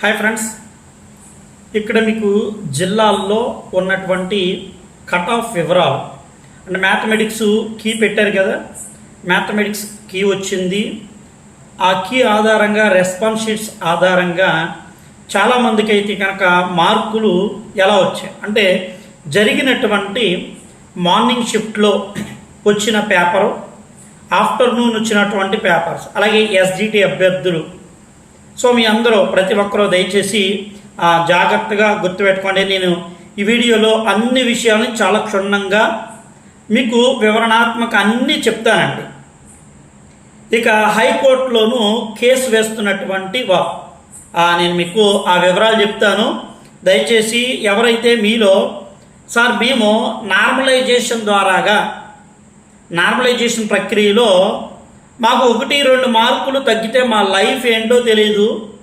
Hi friends ఇక్కడ మీకు జిల్లాల్లో ఉన్నటువంటి కట్ ఆఫ్ వివరాలు. అంటే మ్యాథమెటిక్స్ కీ పెట్టారు కదా? మ్యాథమెటిక్స్ కీ వచ్చింది. ఆ కీ ఆధారంగా రెస్పాన్స్ షీట్స్ ఆధారంగా చాలామందికి అయితే కనుక మార్కులు ఎలా వచ్చాయి? అంటే జరిగినటువంటి మార్నింగ్ షిఫ్ట్లో వచ్చిన పేపరు ఆఫ్టర్నూన్ వచ్చినటువంటి పేపర్స్ అలాగే ఎస్జిటి అభ్యర్థులు సో మీ అందరూ ప్రతి ఒక్కరూ దయచేసి జాగ్రత్తగా గుర్తుపెట్టుకోండి. నేను ఈ వీడియోలో అన్ని విషయాలను చాలా క్షుణ్ణంగా మీకు వివరణాత్మక అన్నీ చెప్తానండి. ఇక హైకోర్టులోనూ కేసు వేస్తున్నటువంటి వా నేను మీకు ఆ వివరాలు చెప్తాను. దయచేసి ఎవరైతే మీలో సార్ మేము నార్మలైజేషన్ ద్వారాగా నార్మలైజేషన్ ప్రక్రియలో మాకు ఒకటి రెండు మార్కులు తగ్గితే మా లైఫ్ ఏంటో తెలియదు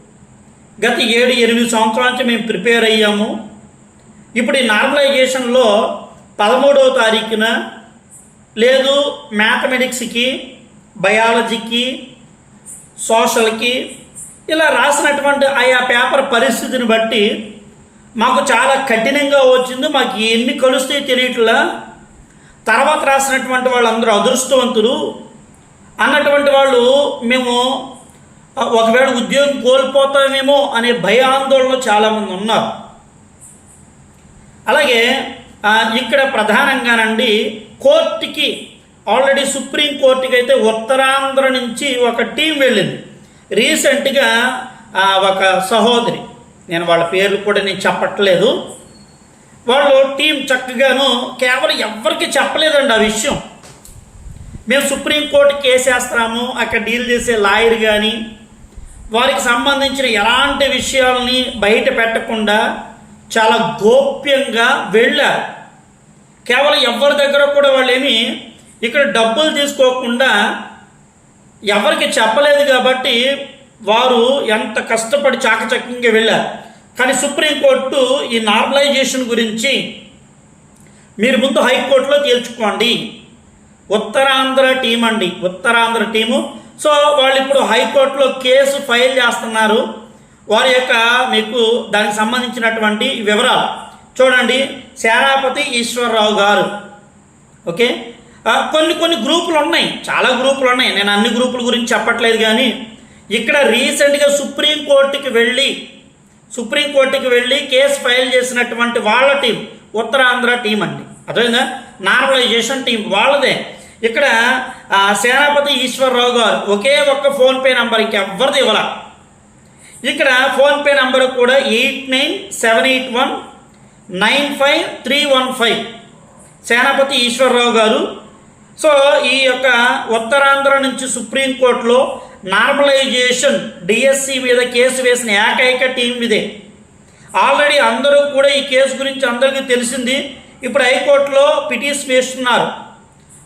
గత ఏడు ఎనిమిది సంవత్సరాల నుంచి మేము ప్రిపేర్ అయ్యాము. ఇప్పుడు ఈ నార్మలైజేషన్లో పదమూడవ తారీఖున లేదు మ్యాథమెటిక్స్కి బయాలజీకి సోషల్కి ఇలా రాసినటువంటి ఆయా పేపర్ పరిస్థితిని బట్టి మాకు చాలా కఠినంగా వచ్చింది. మాకు ఎన్ని కలుస్తాయి తెలియట్లా. తర్వాత రాసినటువంటి వాళ్ళందరూ అదృష్టవంతులు. అన్నటువంటి వాళ్ళు మేము ఒకవేళ ఉద్యోగం కోల్పోతామేమో అనే భయాందోళనలో చాలామంది ఉన్నారు. అలాగే ఇక్కడ ప్రధానంగానండి కోర్టుకి ఆల్రెడీ సుప్రీం కోర్టుకి అయితే ఉత్తరాంధ్ర నుంచి ఒక టీం వెళ్ళింది. రీసెంట్గా ఒక సహోదరి నేను వాళ్ళ పేర్లు కూడా నేను చెప్పట్లేదు. వాళ్ళు టీం చక్కగాను కేవలం ఎవరికి చెప్పలేదండి ఆ విషయం. మేము సుప్రీంకోర్టు కేసు వేస్తాము అక్కడ డీల్ చేసే లాయర్ కానీ వారికి సంబంధించిన ఎలాంటి విషయాలని బయట పెట్టకుండా చాలా గోప్యంగా వెళ్ళారు. కేవలం ఎవరి దగ్గర కూడా వాళ్ళేమి ఇక్కడ డబ్బులు తీసుకోకుండా ఎవరికి చెప్పలేదు కాబట్టి వారు ఎంత కష్టపడి చాకచక్యంగా వెళ్ళారు. కానీ సుప్రీంకోర్టు ఈ నార్మలైజేషన్ గురించి మీరు ముందు హైకోర్టులో తేల్చుకోండి. ఉత్తరాంధ్ర టీం అండి. ఉత్తరాంధ్ర టీము సో వాళ్ళు ఇప్పుడు హైకోర్టులో కేసు ఫైల్ చేస్తున్నారు. వారి యొక్క మీకు దానికి సంబంధించినటువంటి వివరాలు. చూడండి సేనాపతి ఈశ్వరరావు గారు. ఓకే? కొన్ని కొన్ని గ్రూపులు ఉన్నాయి. చాలా గ్రూపులు ఉన్నాయి. నేను అన్ని గ్రూపుల గురించి చెప్పట్లేదు కానీ ఇక్కడ రీసెంట్గా సుప్రీంకోర్టుకి వెళ్ళి సుప్రీంకోర్టుకి వెళ్ళి కేసు ఫైల్ చేసినటువంటి వాళ్ళ టీం ఉత్తరాంధ్ర టీం అండి. అదేవిధంగా నార్మలైజేషన్ టీం వాళ్ళదే. ఇక్కడ సేనాపతి ఈశ్వరరావు గారు ఒకే ఒక్క ఫోన్పే నంబర్ ఇంకెవ్వరిది ఇవ్వాల. ఇక్కడ ఫోన్పే నంబర్ కూడా eight nine seven eight one nine five three one five. Senapati Eswararao గారు. సో ఈ యొక్క ఉత్తరాంధ్ర నుంచి సుప్రీంకోర్టులో నార్మలైజేషన్ డిఎస్సి మీద కేసు వేసిన ఏకైక టీం ఇదే. ఆల్రెడీ అందరూ కూడా ఈ కేసు గురించి అందరికీ తెలిసింది. ఇప్పుడు హైకోర్టులో పిటిషన్ వేస్తున్నారు.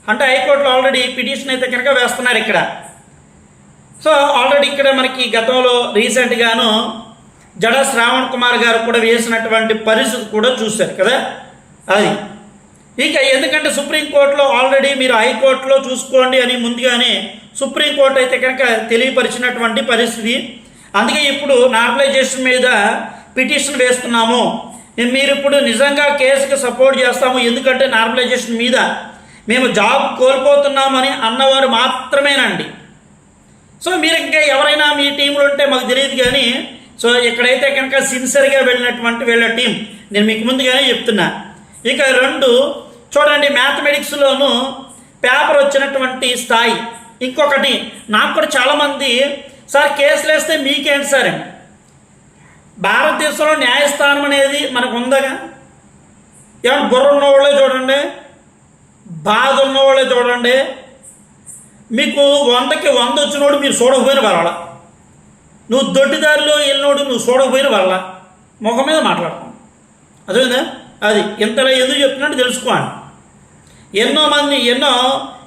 అంటే హైకోర్టులో ఆల్రెడీ పిటిషన్ అయితే కనుక వేస్తున్నారు ఇక్కడ. సో ఆల్రెడీ ఇక్కడ మనకి గతంలో రీసెంట్గాను జడ శ్రావణ్ కుమార్ గారు కూడా వేసినటువంటి పరిస్థితి కూడా చూశారు కదా? అది. ఇక ఎందుకంటే సుప్రీంకోర్టులో ఆల్రెడీ మీరు హైకోర్టులో చూసుకోండి అని ముందుగానే సుప్రీంకోర్టు అయితే కనుక తెలియపరిచినటువంటి పరిస్థితి. అందుకే ఇప్పుడు నార్మలైజేషన్ మీద పిటిషన్ వేస్తున్నాము. మీరు ఇప్పుడు నిజంగా కేసుకి సపోర్ట్ చేస్తాము. ఎందుకంటే నార్మలైజేషన్ మీద మేము జాబ్ కోల్పోతున్నామని అన్నవారు మాత్రమేనండి. సో మీరు ఇంకా ఎవరైనా మీ టీంలో ఉంటే మాకు తెలియదు కానీ సో ఇక్కడైతే కనుక సిన్సియర్గా వెళ్ళినటువంటి వీళ్ళ టీం నేను మీకు ముందుగానే చెప్తున్నా. ఇక రెండు చూడండి మ్యాథమెటిక్స్లోను పేపర్ వచ్చినటువంటి స్థాయి. ఇంకొకటి నాకు కూడా చాలామంది సార్ కేసులు వేస్తే మీకేంటి సార్? భారతదేశంలో న్యాయస్థానం అనేది మనకు ఉందగా ఏమన్నా బుర్ర ఉన్నవాళ్ళే చూడండి. బాధ ఉన్నవాళ్ళే చూడండి. మీకు వందకి వంద వచ్చినోడు మీరు చూడకపోయిన పర్వాలా? నువ్వు దొడ్డిదారిలో వెళ్ళినోడు నువ్వు చూడకపోయిన పర్వాలా? ముఖం మీద మాట్లాడతాం అదేవిధంగా అది ఇంతలో ఎందుకు చెప్తున్నట్టు తెలుసుకోండి ఎన్నో మంది ఎన్నో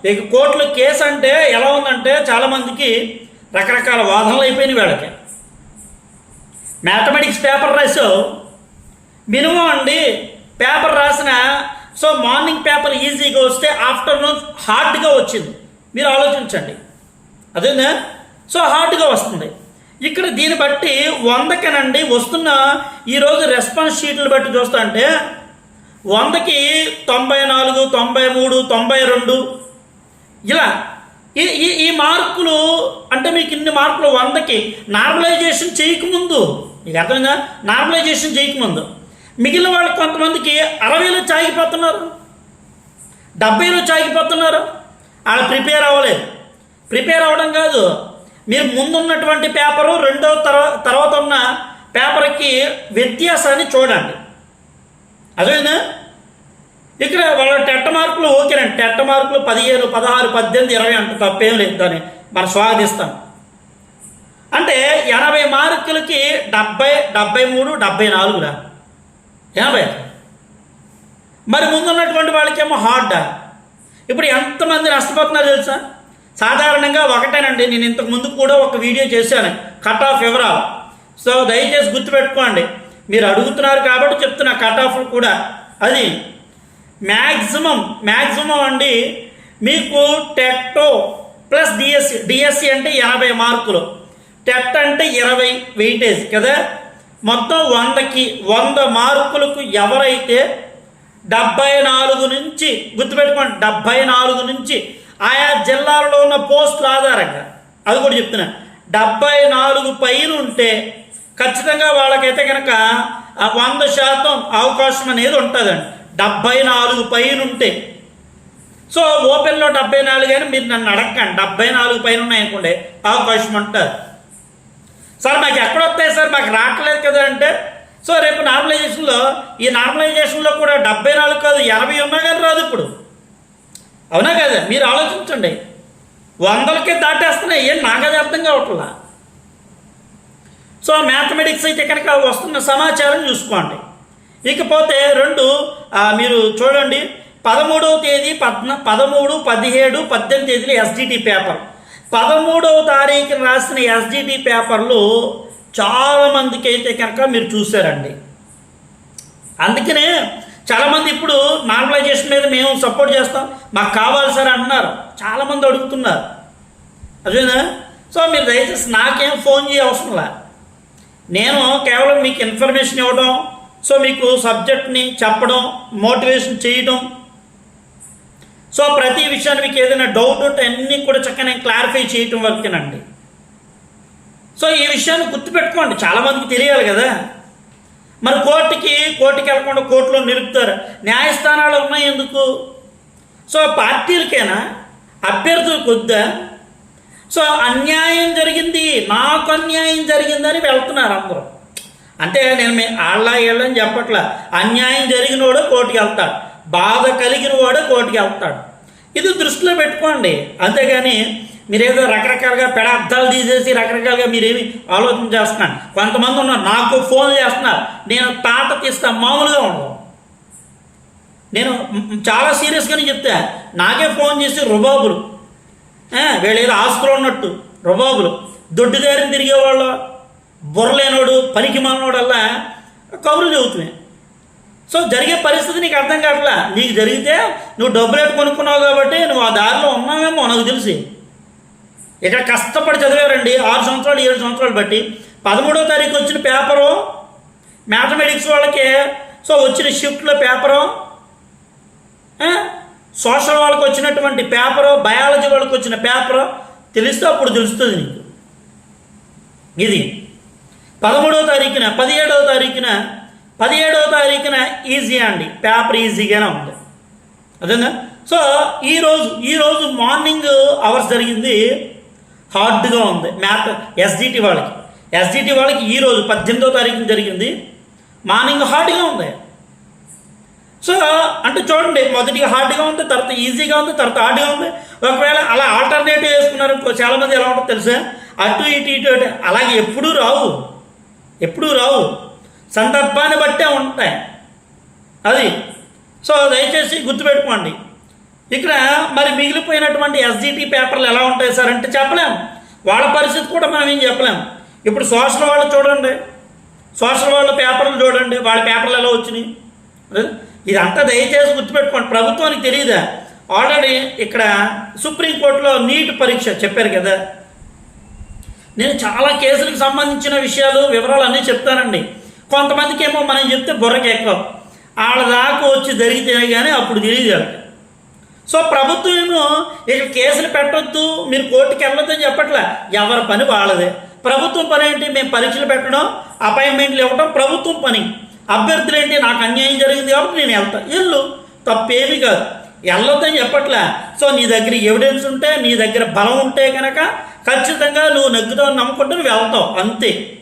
ఇక కోర్టులో కేసు అంటే ఎలా ఉందంటే చాలామందికి రకరకాల వాదనలు అయిపోయినాయి వీళ్ళకి. మ్యాథమెటిక్స్ పేపర్ రాసావు మినిమం అండి పేపర్ రాసిన సో మార్నింగ్ పేపర్ ఈజీగా వస్తే ఆఫ్టర్నూన్ హార్డ్గా వచ్చింది. మీరు ఆలోచించండి. అదేనా? సో హార్డ్గా వస్తుంది. ఇక్కడ దీన్ని బట్టి వందకేనండి వస్తున్న ఈరోజు రెస్పాన్స్ షీట్లు బట్టి చూస్తా అంటే వందకి తొంభై నాలుగు తొంభై మూడు తొంభై రెండు ఇలా ఈ ఈ ఈ మార్కులు అంటే మీకు ఇన్ని మార్కులు వందకి నార్మలైజేషన్ చేయకముందు. మీకు అర్థమైందా? నార్మలైజేషన్ చేయకముందు. మిగిలిన వాళ్ళు కొంతమందికి అరవైలో చాగిపోతున్నారు డెబ్బైలో చాగిపోతున్నారు. వాళ్ళు ప్రిపేర్ అవ్వలేదు. ప్రిపేర్ అవ్వడం కాదు మీరు ముందున్నటువంటి పేపరు రెండో తర్వా తర్వాత ఉన్న పేపర్కి వ్యత్యాసాన్ని చూడండి. అదేనా ఇక్కడ వాళ్ళ టెట్ట మార్కులు ఓకేనండి టెట్ట మార్కులు పదిహేను పదహారు పద్దెనిమిది ఇరవై అంటే తప్పేం లేదు దాన్ని. మనం స్వాగతిస్తాం. అంటే ఎనభై మార్కులకి డెబ్బై డెబ్బై మూడు డెబ్బై నాలుగురా? యాభై మరి ముందున్నటువంటి వాళ్ళకేమో హార్డ్ ఇప్పుడు ఎంతమంది నష్టపోతున్నారు తెలుసా? సాధారణంగా ఒకటేనండి నేను ఇంతకు ముందు కూడా ఒక వీడియో చేశాను. కట్ ఆఫ్ వివరాలు సో దయచేసి గుర్తుపెట్టుకోండి. మీరు అడుగుతున్నారు కాబట్టి చెప్తున్నా కట్ ఆఫ్ కూడా. అది మ్యాక్సిమం మ్యాక్సిమం అండి మీకు టెట్టో ప్లస్ డిఎస్సి డిఎస్సి అంటే యాభై మార్కులు. టెట్ అంటే ఇరవై వెయిటేజ్ కదా? మొత్తం వందకి వంద మార్కులకు ఎవరైతే డెబ్బై నాలుగు నుంచి గుర్తుపెట్టుకోండి డెబ్బై నాలుగు నుంచి ఆయా జిల్లాలలో ఉన్న పోస్టుల ఆధారంగా అది కూడా చెప్తున్నా డెబ్బై నాలుగు పైన ఉంటే ఖచ్చితంగా వాళ్ళకైతే కనుక వంద శాతం అవకాశం అనేది ఉంటుందండి. డెబ్బై నాలుగు పైన ఉంటే. సో ఓపెన్లో డెబ్బై నాలుగు అయినా మీరు నన్ను అడగండి డెబ్బై నాలుగు పైన ఉన్నాయనుకోండి అవకాశం ఉంటుంది. సార్ మాకు ఎక్కడ వస్తాయి సార్? మాకు రావట్లేదు కదా అంటే సో రేపు నార్మలైజేషన్లో ఈ నార్మలైజేషన్లో కూడా డెబ్బై నాలుగు కాదు ఎనభై ఉన్నా కానీ రాదు ఇప్పుడు. అవునా కదా? మీరు ఆలోచించండి. వందలకే దాటేస్తున్నాయి. ఏం నాకది అర్థం కావట్లా? సో మ్యాథమెటిక్స్ అయితే కనుక వస్తున్న సమాచారం చూసుకోండి. ఇకపోతే రెండు మీరు చూడండి. పదమూడవ తేదీ పద్న పదమూడు పదిహేడు పద్దెనిమిది తేదీలు ఎస్డిటి పేపర్ పదమూడవ తారీఖున రాసిన ఎస్జిటి పేపర్లు చాలా మందికి అయితే కనుక మీరు చూసారండి అందుకనే చాలామంది ఇప్పుడు నార్మలైజేషన్ మీద మేము సపోర్ట్ చేస్తాం మాకు కావాలి సార్ అంటున్నారు. చాలామంది అడుగుతున్నారు. అదేనా? సో మీరు దయచేసి నాకేం ఫోన్ చేయ అవసరంలా నేను కేవలం మీకు ఇన్ఫర్మేషన్ ఇవ్వడం సో మీకు సబ్జెక్ట్ని చెప్పడం మోటివేషన్ చేయడం సో ప్రతి విషయాన్ని మీకు ఏదైనా డౌట్ ఉంటే అన్నీ కూడా చక్కగా నేను క్లారిఫై చేయటం వరకేనండి సో ఈ విషయాన్ని గుర్తుపెట్టుకోండి. చాలామందికి తెలియాలి కదా. మరి కోర్టుకి కోర్టుకి వెళ్ళకుండా కోర్టులో నిలుపుతారు. న్యాయస్థానాలు ఉన్నాయి ఎందుకు? సో పార్టీలకేనా? అభ్యర్థులకు వద్దా? సో అన్యాయం జరిగింది నాకు అన్యాయం జరిగిందని వెళ్తున్నారు అందరూ. అంటే నేను మీ ఆళ్ళ వీళ్ళని చెప్పట్లా. అన్యాయం జరిగినోడు కోర్టుకి వెళ్తాడు. బాధ కలిగిన వాడు కోటికి వెళ్తాడు ఇది దృష్టిలో పెట్టుకోండి. అంతేగాని మీరేదో రకరకాలుగా పెడార్థాలు తీసేసి రకరకాలుగా మీరేమి ఆలోచన చేస్తున్నారు. కొంతమంది ఉన్నారు నాకు ఫోన్ చేస్తున్నారు. నేను తాత తీస్తా మామూలుగా ఉండవు నేను చాలా సీరియస్గానే చెప్తా నాకే ఫోన్ చేసి రుబాబులు. వీళ్ళు ఏదో ఆస్తులు ఉన్నట్టు రుబాబులు. దొడ్డుదారిని తిరిగేవాళ్ళు బుర్రలేనోడు పనికి మానోడల్లా కబుర్లు చెబుతున్నాయి. సో జరిగే పరిస్థితి నీకు అర్థం కావట్లా? నీకు జరిగితే నువ్వు డబ్బులు ఎట్టు కొనుక్కున్నావు కాబట్టి నువ్వు ఆ దారిలో ఉన్నావేమో నాకు తెలిసి. ఇక్కడ కష్టపడి చదివారండి ఆరు సంవత్సరాలు ఏడు సంవత్సరాలు బట్టి. పదమూడో తారీఖు వచ్చిన పేపరు మ్యాథమెటిక్స్ వాళ్ళకి. సో వచ్చిన షిఫ్ట్లో పేపరు సోషల్ వాళ్ళకి వచ్చినటువంటి పేపరు బయాలజీ వాళ్ళకి వచ్చిన పేపరు తెలిస్తే అప్పుడు తెలుస్తుంది నీకు. ఇది. పదమూడవ తారీఖున పదిహేడవ తారీఖున పదిహేడవ తారీఖున ఈజీ అండి. పేపర్ ఈజీగానే ఉంది. అదేనా సో ఈరోజు ఈరోజు మార్నింగ్ అవర్స్ జరిగింది. హార్డ్గా ఉంది. మ్యాథ్ ఎస్జిటి వాళ్ళకి. ఎస్జిటి వాళ్ళకి ఈరోజు పద్దెనిమిదో తారీఖున జరిగింది. మార్నింగ్ హార్డ్గా ఉంది. సో అంటే చూడండి మొదటిగా హార్డ్గా ఉంది తర్వాత ఈజీగా ఉంది తర్వాత హార్డ్గా ఉంది. ఒకవేళ అలా ఆల్టర్నేటివ్ వేసుకున్నారు చాలామంది ఎలా ఉంటుందో తెలుసా? అటు ఇటు ఇటు అటు అలాగే ఎప్పుడూ రావు. ఎప్పుడూ రావు. సందర్భాన్ని బట్టే ఉంటాయి. అది. సో దయచేసి గుర్తుపెట్టుకోండి. ఇక్కడ మరి మిగిలిపోయినటువంటి ఎస్జిటి పేపర్లు ఎలా ఉంటాయి సార్ అంటే చెప్పలేం. వాళ్ళ పరిస్థితి కూడా మనం ఏం చెప్పలేం. ఇప్పుడు సోషల్ వాళ్ళు చూడండి. సోషల్ వాళ్ళ పేపర్లు చూడండి. వాళ్ళ పేపర్లు ఎలా వచ్చినాయి? ఇదంతా దయచేసి గుర్తుపెట్టుకోండి. ప్రభుత్వానికి తెలియదా? ఆల్రెడీ ఇక్కడ సుప్రీంకోర్టులో నీట్ పరీక్ష చెప్పారు కదా. నేను చాలా కేసులకు సంబంధించిన విషయాలు వివరాలు అన్నీ చెప్తానండి. కొంతమందికి ఏమో మనం చెప్తే బుర్రకెక్కం వాళ్ళ దాకా వచ్చి జరిగితే కానీ అప్పుడు తెలియదు సో ప్రభుత్వం ఏమో ఇక కేసులు పెట్టొద్దు మీరు కోర్టుకి వెళ్ళొద్దని చెప్పట్లే. ఎవరి పని వాళ్ళదే. ప్రభుత్వం పని ఏంటి? మేము పరీక్షలు పెట్టడం అపాయింట్మెంట్లు ఇవ్వడం ప్రభుత్వం పని. అభ్యర్థులు ఏంటి? నాకు అన్యాయం జరిగింది కాబట్టి నేను వెళ్తా. ఇల్లు తప్పేమి కాదు. వెళ్ళొద్దని చెప్పట్లే. సో నీ దగ్గర ఎవిడెన్స్ ఉంటే నీ దగ్గర బలం ఉంటే కనుక ఖచ్చితంగా నువ్వు నెగ్గుతావు నమ్ముకుంటే నువ్వు వెళ్తావు. అంతే.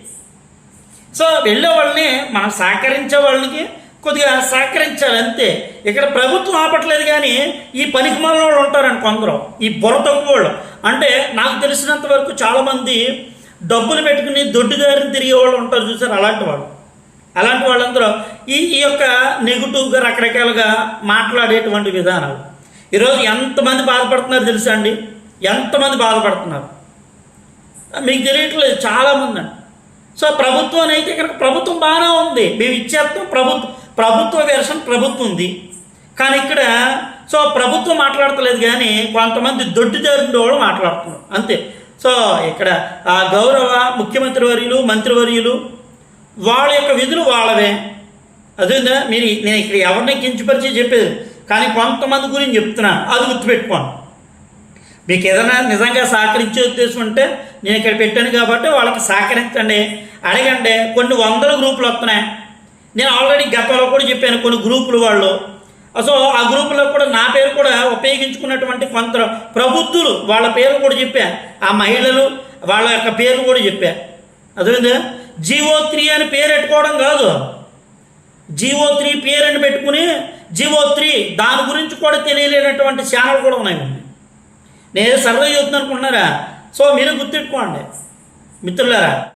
సో వెళ్ళే వాళ్ళని మనం సహకరించే వాళ్ళకి కొద్దిగా సహకరించాలి అంతే ఇక్కడ ప్రభుత్వం ఆపట్లేదు కానీ ఈ పనికి వాళ్ళు ఉంటారండి కొందరు. ఈ బుర్ర తక్కువ వాళ్ళు. అంటే నాకు తెలిసినంత వరకు చాలామంది డబ్బులు పెట్టుకుని దొడ్డిదారిని తిరిగే వాళ్ళు ఉంటారు చూసారు అలాంటి వాళ్ళు. అలాంటి వాళ్ళందరూ ఈ ఈ యొక్క నెగిటివ్గా రకరకాలుగా మాట్లాడేటువంటి విధానాలు. ఈరోజు ఎంతమంది బాధపడుతున్నారు తెలుసా అండి? ఎంతమంది బాధపడుతున్నారు? మీకు తెలియట్లేదు చాలామంది అండి. సో ప్రభుత్వం అయితే కనుక ప్రభుత్వం బాగానే ఉంది. మేము ఇచ్చేస్తాం ప్రభుత్వం ప్రభుత్వ వెర్షన్ ప్రభుత్వం ఉంది. కానీ ఇక్కడ సో ప్రభుత్వం మాట్లాడతలేదు కానీ కొంతమంది దొడ్డిదారుండే వాళ్ళు మాట్లాడుతున్నారు. అంతే. సో ఇక్కడ ఆ గౌరవ ముఖ్యమంత్రి వర్యులు మంత్రివర్యులు వాళ్ళ యొక్క విధులు వాళ్ళవే. అదేందా? మీరు నేను ఇక్కడ ఎవరిని కించపరిచి చెప్పేది? కానీ కొంతమంది గురించి చెప్తున్నాను అది గుర్తుపెట్టుకోండి. మీకు ఏదైనా నిజంగా సహకరించే ఉద్దేశం ఉంటే నేను ఇక్కడ పెట్టాను కాబట్టి వాళ్ళకి సహకరించండి. అడగండి. కొన్ని వందల గ్రూపులు వస్తున్నాయి. నేను ఆల్రెడీ గతంలో కూడా చెప్పాను కొన్ని గ్రూపులు వాళ్ళు. సో ఆ గ్రూపులో కూడా నా పేరు కూడా ఉపయోగించుకున్నటువంటి కొంత ప్రబుద్ధులు వాళ్ళ పేరు కూడా చెప్పాను ఆ మహిళలు వాళ్ళ యొక్క పేరు కూడా చెప్పాను అదేందా జీవో త్రీ అని పేరు పెట్టుకోవడం కాదు. జీవో త్రీ పేరు అని పెట్టుకుని జీవో త్రీ దాని గురించి కూడా తెలియలేనటువంటి ఛానల్ కూడా ఉన్నాయి. నేను సర్వే చేస్తున్నాను అనుకుంటున్నారా? సో మీరు గుర్తుపెట్టుకోండి. మిత్రులారా